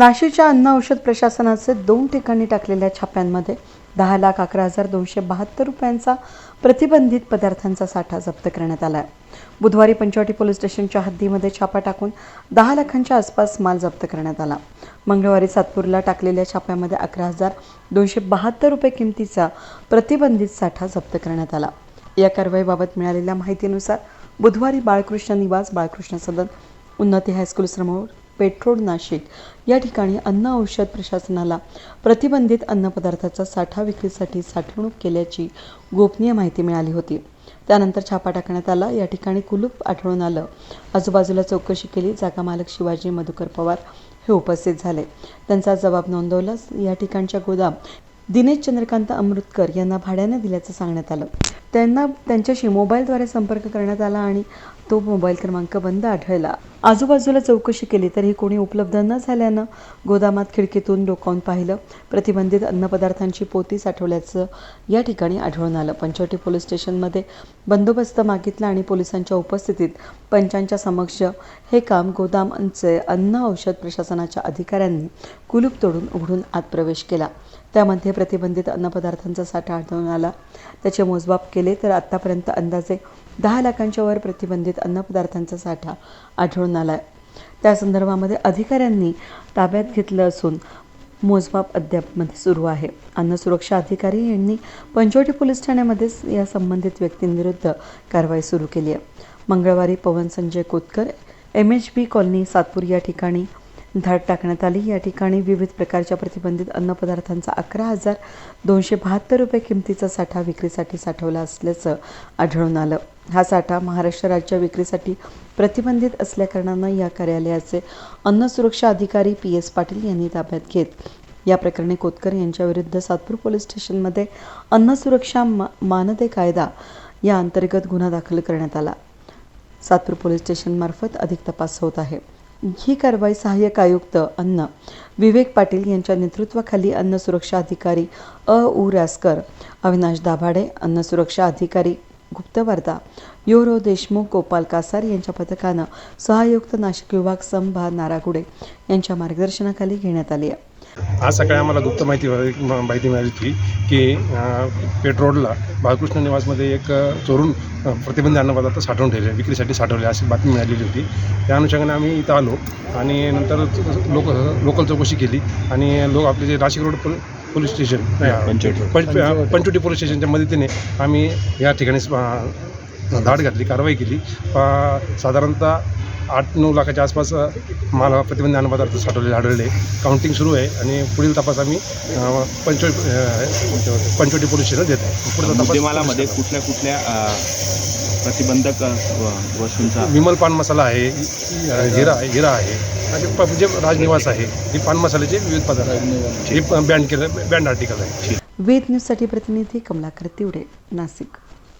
नाशिकच्या अन्न औषध प्रशासनाचे दोन ठिकाणी टाकलेल्या छाप्यांमध्ये दहा लाख अकरा हजार दोनशे बहात्तर रुपयांचा प्रतिबंधित पदार्थांचा साठा जप्त करण्यात आला आहे बुधवारी पंचवटी पोलीस स्टेशनच्या हद्दीमध्ये छापा टाकून दहा लाखांच्या आसपास माल जप्त करण्यात आला. मंगळवारी सातपूरला टाकलेल्या छाप्यामध्ये अकरा हजार दोनशे बहात्तर रुपये किमतीचा प्रतिबंधित साठा जप्त करण्यात आला. या कारवाईबाबत मिळालेल्या माहितीनुसार बुधवारी बाळकृष्ण निवास बाळकृष्ण सदन उन्नती हायस्कूल समोर पेट्रोल नाशिक या ठिकाणी अन्न औषध प्रशासनाला प्रतिबंधित अन्नपदार्थाचा साठा विक्रीसाठी साठवणूक केल्याची गोपनीय माहिती मिळाली होती. त्यानंतर छापा टाकण्यात आला. या ठिकाणी कुलूप आढळून आलं. आजूबाजूला चौकशी केली. जागा मालक शिवाजी मधुकर पवार हे उपस्थित झाले. त्यांचा जबाब नोंदवला. या ठिकाणच्या गोदाम दिनेश चंद्रकांत अमृतकर यांना भाड्याने दिल्याचं सांगण्यात आलं. त्यांना त्यांच्याशी मोबाईलद्वारे संपर्क करण्यात आला आणि तो मोबाईल क्रमांक बंद आढळला. आजूबाजूला चौकशी केली तरी कोणी उपलब्ध न झाल्यानं गोदामात खिडकीतून डोकावून पाहिलं. प्रतिबंधित अन्नपदार्थांची पोती साठवल्याचं या ठिकाणी आढळून आलं. पंचवटी पोलीस स्टेशनमध्ये बंदोबस्त मागितला आणि पोलिसांच्या उपस्थितीत पंचांच्या समक्ष हे काम गोदामांचे अन्न औषध प्रशासनाच्या अधिकाऱ्यांनी कुलूप तोडून उघडून आत प्रवेश केला. त्यामध्ये प्रतिबंधित अन्नपदार्थांचा साठा आढळून आला. त्याचे मोजमाप केले तर आत्तापर्यंत अंदाजे दहा लाखांच्या वर प्रतिबंधित अन्नपदार्थांचा साठा आढळून आला आहे त्या संदर्भामध्ये अधिकाऱ्यांनी ताब्यात घेतलं असून मोजमाप अद्यापमध्ये सुरू आहे. अन्न सुरक्षा अधिकारी यांनी पंचवटी पोलीस ठाण्यामध्ये या संबंधित व्यक्तींविरुद्ध कारवाई सुरू केली आहे. मंगळवारी Pawan Sanjay Kotkar M H B colony Satpur या ठिकाणी धाड टाकण्यात आली. या ठिकाणी विविध प्रकारच्या प्रतिबंधित अन्नपदार्थांचा अकरा हजार दोनशे बहात्तर रुपये किमतीचा साठा विक्रीसाठी साठवला असल्याचं आढळून आलं. हा साठा महाराष्ट्र राज्य विक्रीसाठी प्रतिबंधित असल्याकारणानं या कार्यालयाचे अन्न सुरक्षा अधिकारी पी एस पाटील यांनी ताब्यात घेत या प्रकरणी कोतकर यांच्याविरुद्ध सातपूर पोलीस स्टेशनमध्ये अन्न सुरक्षा मा मानदे कायदा या अंतर्गत गुन्हा दाखल करण्यात आला. सातपूर पोलीस स्टेशनमार्फत अधिक तपास होत आहे. ही कारवाई सहाय्यक आयुक्त अन्न. विवेक पाटील यांच्या नेतृत्वाखाली अन्न सुरक्षा अधिकारी अ. उ. रासकर अविनाश दाभाडे अन्न सुरक्षा अधिकारी गुप्तवार्ता युरो देशमुख गोपाल कासार यांच्या पथकानं सहायुक्त नाशिक विभाग संभा नारागुडे यांच्या मार्गदर्शनाखाली घेण्यात आली आहे. आज सकाळी आम्हाला गुप्त माहिती माहिती मिळाली होती की पेठ रोडला बाळकृष्ण निवासमध्ये एक चोरून अ, प्रतिबंधित अन्नपदार्थ साठवून ठेवले विक्रीसाठी साठवले अशी बातमी मिळालेली होती. त्या अनुषंगाने आम्ही इथं आलो आणि नंतर लोक लोकल चौकशी केली आणि लोक आपले जे नाशिक रोड पोल पोलीस स्टेशन पंचवटी. पंच पंचवटी. पोलीस स्टेशनच्या मदतीने आम्ही या ठिकाणी धाड घातली कारवाई केली. साधारणतः आठ नऊ लाखाच्या आसपास माल प्रतिबंधित अन्नपदार्थ साठवलेले आढळले. काउंटिंग सुरू आहे आणि पुढील तपास आम्ही पंचवटी पंचवटी पोलीस स्टेशनला देत आहे. पुढचा तपास मुद्देमालामध्ये कुठल्या कुठल्या प्रतिबंधक वस्तूंचा? विमल पान मसाला आहे हिरा आहे हिरा आहे. म्हणजे राजनिवास आहे ही पान मसाल्याचे विविध पदार्थ आहेत. हे बँड केलं बँड आर्टिकल आहे. वेद न्यूजसाठी प्रतिनिधी कमलाकर तिवडे नाशिक.